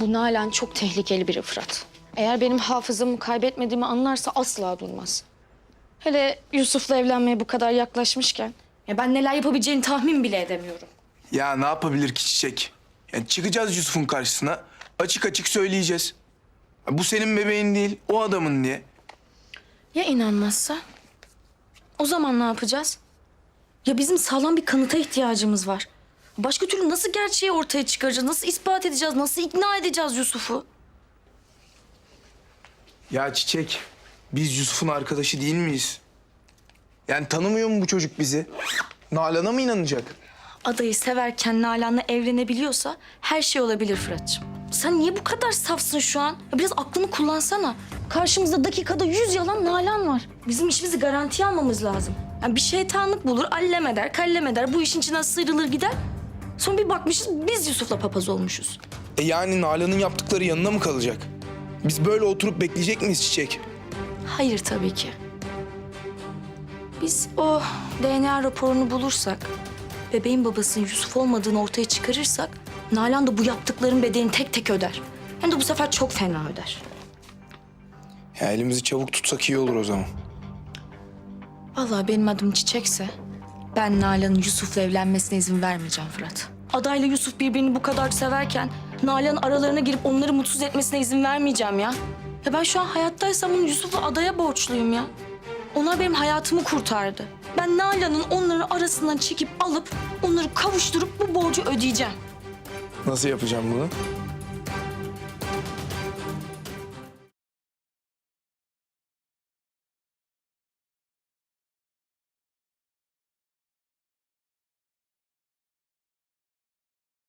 Bu Nalan çok tehlikeli biri Fırat. Eğer benim hafızamı kaybetmediğimi anlarsa asla durmaz. Hele Yusuf'la evlenmeye bu kadar yaklaşmışken... Ya ben neler yapabileceğini tahmin bile edemiyorum. Ya ne yapabilir ki Çiçek? Yani çıkacağız Yusuf'un karşısına. Açık açık söyleyeceğiz. Bu senin bebeğin değil, o adamın diye. Ya inanmazsa? O zaman ne yapacağız? Ya bizim sağlam bir kanıta ihtiyacımız var. Başka türlü nasıl gerçeği ortaya çıkaracağız? Nasıl ispat edeceğiz? Nasıl ikna edeceğiz Yusuf'u? Ya Çiçek, biz Yusuf'un arkadaşı değil miyiz? Yani tanımıyor mu bu çocuk bizi? Nalan'a mı inanacak? Adayı severken Nalan'la evlenebiliyorsa her şey olabilir Fırat'cığım. Sen niye bu kadar safsın şu an? Ya biraz aklını kullansana. Karşımızda dakikada yüz yalan Nalan var. Bizim işimizi garantiye almamız lazım. Yani bir şeytanlık bulur, allem eder, kallem eder. Bu işin içinden sıyrılır gider. Sonra bir bakmışız biz Yusuf'la papaz olmuşuz. E yani Nalan'ın yaptıkları yanına mı kalacak? Biz böyle oturup bekleyecek miyiz Çiçek? Hayır tabii ki. Biz o DNA raporunu bulursak, bebeğin babasının Yusuf olmadığını ortaya çıkarırsak... ...Nalan da bu yaptıkların bedelini tek tek öder. Hem de bu sefer çok fena öder. Ya elimizi çabuk tutsak iyi olur o zaman. Vallahi benim adım Çiçekse... ...ben Nalan'ın Yusuf'la evlenmesine izin vermeyeceğim Fırat. Adayla Yusuf birbirini bu kadar severken... ...Nalan'ın aralarına girip onları mutsuz etmesine izin vermeyeceğim ya. Ya ben şu an hayattaysam bunu Yusuf'la adaya borçluyum ya. Onlar benim hayatımı kurtardı. Ben Nalan'ın onların arasından çekip alıp... ...onları kavuşturup bu borcu ödeyeceğim. Nasıl yapacağım bunu?